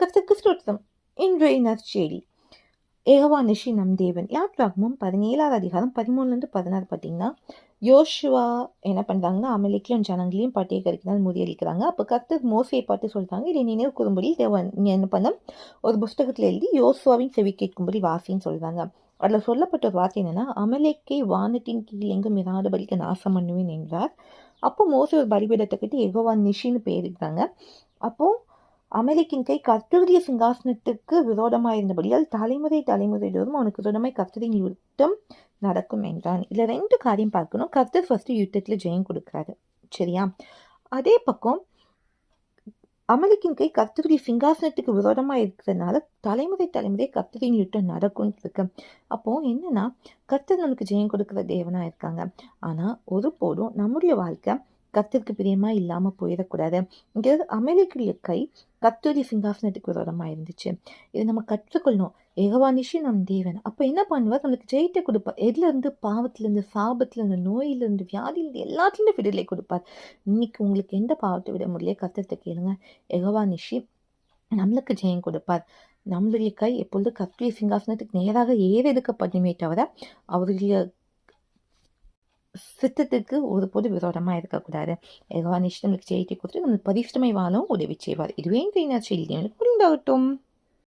கர்த்தருக்கு ஸ்தோத்திரம் இன்றைய நற்செய்தி. ஏகவா நிஷி நம் தேவன். யாத்ராகமும் பதினேழாவது அதிகாரம் பதிமூணுலேருந்து பதினாறு பார்த்தீங்கன்னா யோஷுவா என்ன பண்ணுறாங்கன்னா அமலிக்கலையும் ஜனங்களையும் பட்டியகரிக்கிறால் முறியடிக்கிறாங்க. அப்போ கர்த்தர் மோசையை பார்த்து சொல்கிறாங்க இதை நினைவு கூறும்படி தேவன் நீ என்ன பண்ண ஒரு புஸ்தகத்தில் எழுதி யோசுவாவின் செவி கேட்கும்படி வாசின்னு சொல்கிறாங்க அதில் சொல்லப்பட்ட ஒரு வார்த்தை என்னென்னா அமலேக்கை வானத்தின் கீழ் எங்கும் இராதபடிக்கு நாசம் பண்ணுவேன் என்றார். அப்போ மோசை ஒரு பலிபீடத்தை கட்டி எகோவா நிஷின்னு பேரிட்டாங்க அப்போது அமெரிக்கின் கை கர்த்தருடைய சிங்காசனத்துக்கு விரோதமாக இருந்தபடியால் தலைமுறை தலைமுறை தோறும் அவனுக்கு விரோதமாய் கர்த்தரின் யுத்தம் நடக்கும் என்றான். இதில் ரெண்டு காரியம் பார்க்கணும். கர்த்தர் ஃபர்ஸ்ட் யுத்தத்தில் ஜெயம் கொடுக்குறாரு. சரியா? அதே பக்கம் அமெரிக்கின் கை கர்த்தருடைய சிங்காசனத்துக்கு விரோதமாக இருக்கிறதுனால தலைமுறை தலைமுறை கர்த்தரின் யுத்தம் நடக்கும் இருக்கு. அப்போ என்னன்னா கர்த்தர் நமக்கு ஜெயம் கொடுக்குற தேவனா இருக்காங்க. ஆனால் ஒருபோதும் நம்முடைய வாழ்க்கை கத்திற்கு பிரியமா இல்லாமல் போயிடக்கூடாது. இங்கே அமெரிக்குடைய கை கத்தூரி சிங்காசனத்துக்கு விரோதமாக இருந்துச்சு. இதை நம்ம கற்றுக்கொள்ளணும். ஏகவானிஷி நம் தேவன். அப்போ என்ன பண்ணுவார்? நம்மளுக்கு ஜெயிட்டை கொடுப்பார். எதுலேருந்து பாவத்திலேருந்து சாபத்துலேருந்து நோயிலேருந்து வியாதியிலேருந்து எல்லாத்துலேருந்து விடுதலை கொடுப்பார். இன்னைக்கு உங்களுக்கு எந்த பாவத்தை விட முடியல கத்திரத்தை கேளுங்க. ஏகவானிஷி நம்மளுக்கு ஜெயம் கொடுப்பார். நம்மளுடைய கை எப்பொழுது கத்திரிய சிங்காசனத்துக்கு நேராக ஏறெடுக்கப்படுமே தவிர அவருடைய சித்தத்துக்கு ஒரு பொது விரோதமாக இருக்கக்கூடாது எகவா நிஷ்டங்களுக்கு ஜெயித்தை கொடுத்து நம்மளுக்கு பரிசுமை வாழும் உதவி செய்வார் இதுவே இந்த செய்தி புரிந்தாகட்டும்